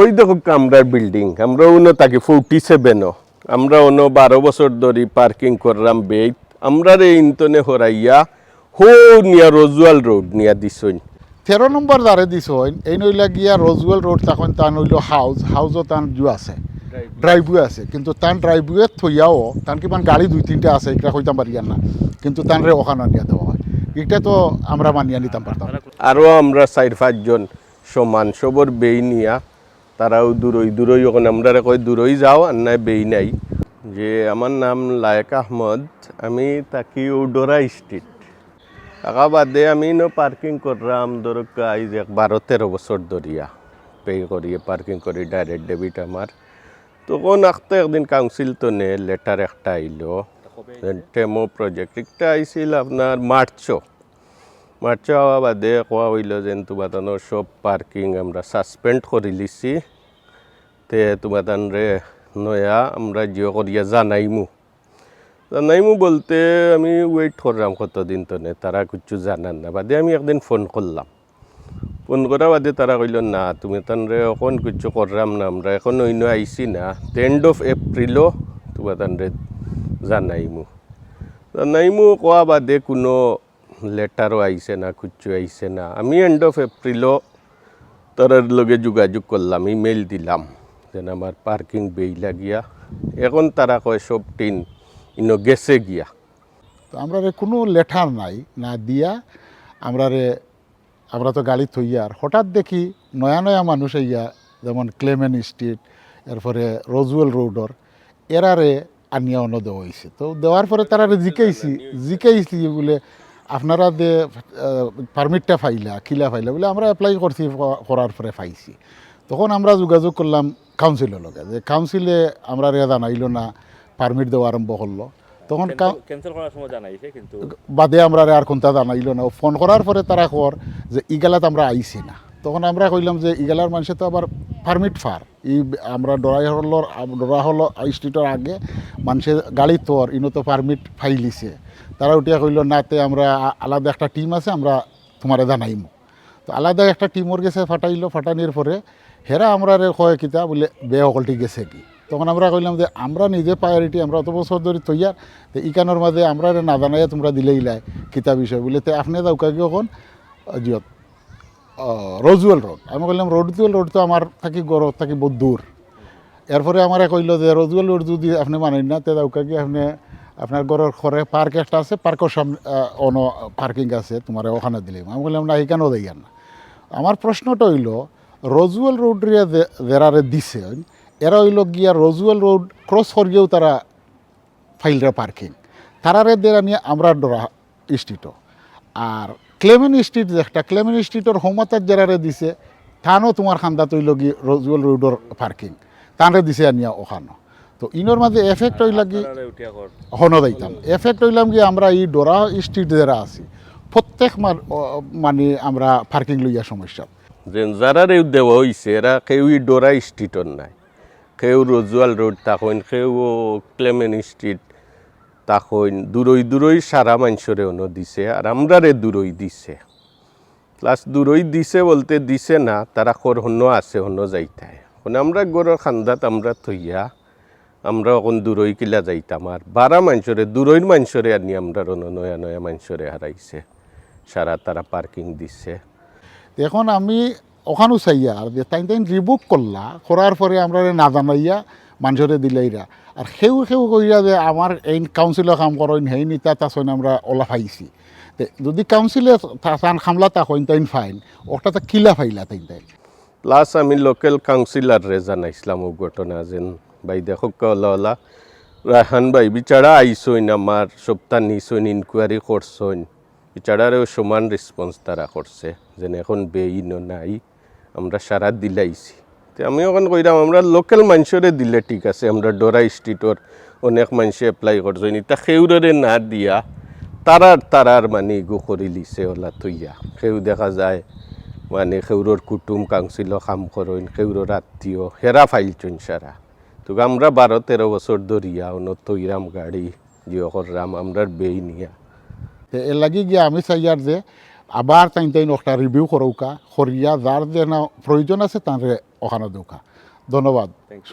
ওই দেখো আমরার বিল্ডিং আমরা উনো থাকি ফোরটি সেভেনও আমরা অন্য বারো বছর ধরে পার্কিং করলাম বেইত আমরা রে ইন্তনে হরাইয়া হো নিয়া রজুয়াল রোড নিয়া দিছইন তেরো নম্বর দ্বারে দিছ এই নইলা গিয়া রোজওয়েল রোড তখন তান হইল হাউস হাউসও তান জু আছে। ড্রাইভওয়ে আছে কিন্তু তান ড্রাইভওয়ে থইয়াও তান কিমান গাড়ি দুই তিনটা আছে এটা কইতাম পারি না। কিন্তু তান রে ওখানে নিয়ে দেওয়া হয়। এটা তো আমরা মানিয়া নিতাম পারতাম। আরও আমরা চার পাঁচজন সমান সবর বেই নিয়া তারাও দূরই দূরই ওখানে আমরা কই দূরই যাও আর নাই বেই নাই। যে আমার নাম লায়ক আহমদ আমি তাকি উডোরা স্ট্রিট। টাকা বাদে আমি ন পার্কিং করলাম ধরো আইজ এক বারো তেরো বছর ধরিয়া। পে করিয়ে পার্কিং করি ডাইরেক্ট ডেবিট আমার। তখন আঁকতে একদিন কাউন্সিল তো নে লেটার একটা আইলো। টেমো প্রজেক্ট একটা আইছিল আপনার মার্চও। মার্চ হওয়া বাদে কোয়া হইল যেন তোমার সব পার্কিং আমরা সাসপেন্ড করে লিছি। তে তোমার রে নয়া আমরা জিও করিয়া জানাইমু। জানাইমু বলতে আমি ওয়েট করলাম কতদিন তো নে, তারা কিছু জানান না। বাদে আমি একদিন ফোন করলাম। ফোন করা বাদে তারা কইল, না, তুমি তানরে এখন কিছু করলাম না, আমরা এখন অন্য আইসি না। এন্ড অফ এপ্রিলও তোমার তানরে জানাইমু। জানাইমু কোয়া বাদে কোনো লেটারও আইসে না কিছু আইসে না। আমি এন্ড অফ এপ্রিলও তারার লগে যোগাযোগ করলাম ইমেল দিলাম, যেন আমার পার্কিং বেই লাগিয়া। এখন তারা কয়, সব টিন ইনো গেছে গিয়া। তো আমরা কোনো লেটার নাই, না দিয়া আমরা রে আমরা তো গাড়ি থইয়ার হঠাৎ দেখি নয়া নয়া মানুষ ইয়া যেমন ক্লেমেন স্ট্রিট এরপরে রোজওয়েল রোডর এরারে আনিয়া অন্য দেওয়া হয়েছে তো দেওয়ার পরে তারা জিকাইছি জিকাইছি বলে আপনারা যে পারমিটটা ফাইলা কিলা ফাইলা বলে আমরা অ্যাপ্লাই করছি করার পরে পাইছি তখন আমরা যোগাযোগ করলাম কাউন্সিলের লগে যে কাউন্সিলে আমরা রে জানাইলো না পারমিট দেওয়া আরম্ভ করল। তখন ক্যান্সেল করার সময় জানাইছে কিন্তু বাদে আমরা আর কোনটা জানাইল না। ফোন করার পরে তারা কর যে ইগালাত আমরা আইছি না। তখন আমরা কইলাম যে ইগালার মানুষে তো আবার পারমিট ফার। ই আমরা ডরাই হলর ডরা হল স্ট্রিটের আগে মানুষের গাড়ি তোর, ইনো তো পারমিট ফাইলিছে। তারা উঠিয়া কইল নাতে আমরা আলাদা একটা টিম আছে, আমরা তোমারে জানাইমু। তো আলাদা একটা টিমর গেছে, ফাটাইলো, ফাটানির পরে হেরা আমরা কয় কিতা, বলে বে অকলটি গেছে কি? তখন আমরা কইলাম যে, আমরা নিজে প্রায়োরিটি আমরা অত বছর ধরে তৈয়ার, তো ইকানোর মাঝে আমরা না জানাইয়া তোমরা দিলেই লাই কিতা বিষয়। বলে, তো, আপনি যাও কাকি কখন জিয়ত। রোজুয়েল রোড আমি কইলাম রোজুয়েল রোড তো আমার থাকি গড় থাকি বহুত দূর। এরপরে আমার কইল যে রোজুয়েল রোড যদি আপনি মানেন না, তে কাকি আপনি, আপনার ঘরের ঘরে পার্ক একটা আছে পার্কের সামনে অন পার্কিং আছে, তোমার ওখানে দিলাম আমি বললাম না, এখানেও দেই না। আমার প্রশ্নটা হইল রোজুয়েল রোড যেরারে দিছে এরা হইল গিয়া রোজুয়েল রোড ক্রস করিয়েও তারা ফাইলরা পার্কিং তারারে দেরা নিয়ে আমরা ডরা স্ট্রিটও আর ক্লেমেন স্ট্রিট যেটা ক্লেমেন স্ট্রিটের হোমতার জেরারে দিছে থানও তোমার খান্দা তৈল গি রোজুয়েল রোডর পার্কিং তানরে দিছে আনিয়া ওখানো। তো ইনোর মাঝে এফেক্ট হইল কি হন দিতাম এফেক্ট হইলাম কি আমরা এই ডোরা স্ট্রিট যারা আছি। প্রত্যেক মান- আমরা পার্কিং লইয়া সমস্যা যে যারা রে দেওয়া হইছে এরা কেউই ডোরা স্ট্রিটর নাই। কেউ রজুয়াল রোড তাকইন কেউ ক্লেমেন স্ট্রিট তাকইন দূরই দূরই সারা মানুষরে অন্য দিছে, আর আমরা রে দূরই দিছে। প্লাস দূরই দিছে বলতে দিছে না, তারা কর হন্য আছে, হন্য যাইতায়। মানে আমরা গড়ের খান্দাত আমরা থইয়া, আমরা এখন দূরই কিলা যাইতাম, আর বারা মানুষরে, দূরইর মানুষরে আনি আমরা নয়া নয়া মানুষরে হারাইছে, সারা তারা পার্কিং দিছে। এখন আমি ওখানেও চাইয়া, আর তাই তাই রিবুক করলা, করার পরে আমরা না জানাইয়া মানুষরে দিলাইরা আর সেও সেও কইরা যে আমার এই কাউন্সিলে কাম করেন সেই নিতা তাছন আমরা ওলা ফাইছি। যদি কাউন্সিলে তান খামলা তা কইন তাইন ফাইন, ওটা তা কিলা ফাইলা তাইন তাই প্লাস আমি লোকেল কাউন্সিলরে জানাইছিলাম ও ঘটনা যেন, ভাই দেখো কলা রাহান ভাই বিচারা আইসইন আমার সপ্তাহ নিছইন ইনকোয়ারি করছইন বিচারারেও সমান রেসপন্স তারা করছে যেন এখন বেইন নাই, আমরা সারা দিলাইছি। আমি ওখানে কইরাম, আমরা লোকাল মানুষরে দিলে ঠিক আছে, আমরা ডোরা স্ট্রিটর অনেক মানুষে এপ্লাই করছেন ইতা সেউরে না দিয়া তারার তারার মানে গো করে লিছে ওলা থইয়া। সেউ দেখা যায় মানে সেউরর কুটুম কাউন্সিল কাম করেন সেউরর আত্মীয় হেরা ফাইলছেন সারা তো আমরা বারো তেরো বছর ধরিয়া অন্য তৈরাম গাড়ি জিও কররাম আমরার বেই নিয়া। তো এর লাগি গিয়ে আমি চাই আর যে আবার তাই তাই একটা রিভিউ করৌকা করিয়া যার যেন প্রয়োজন আছে তার ওখানে দৌকা ধন্যবাদ সব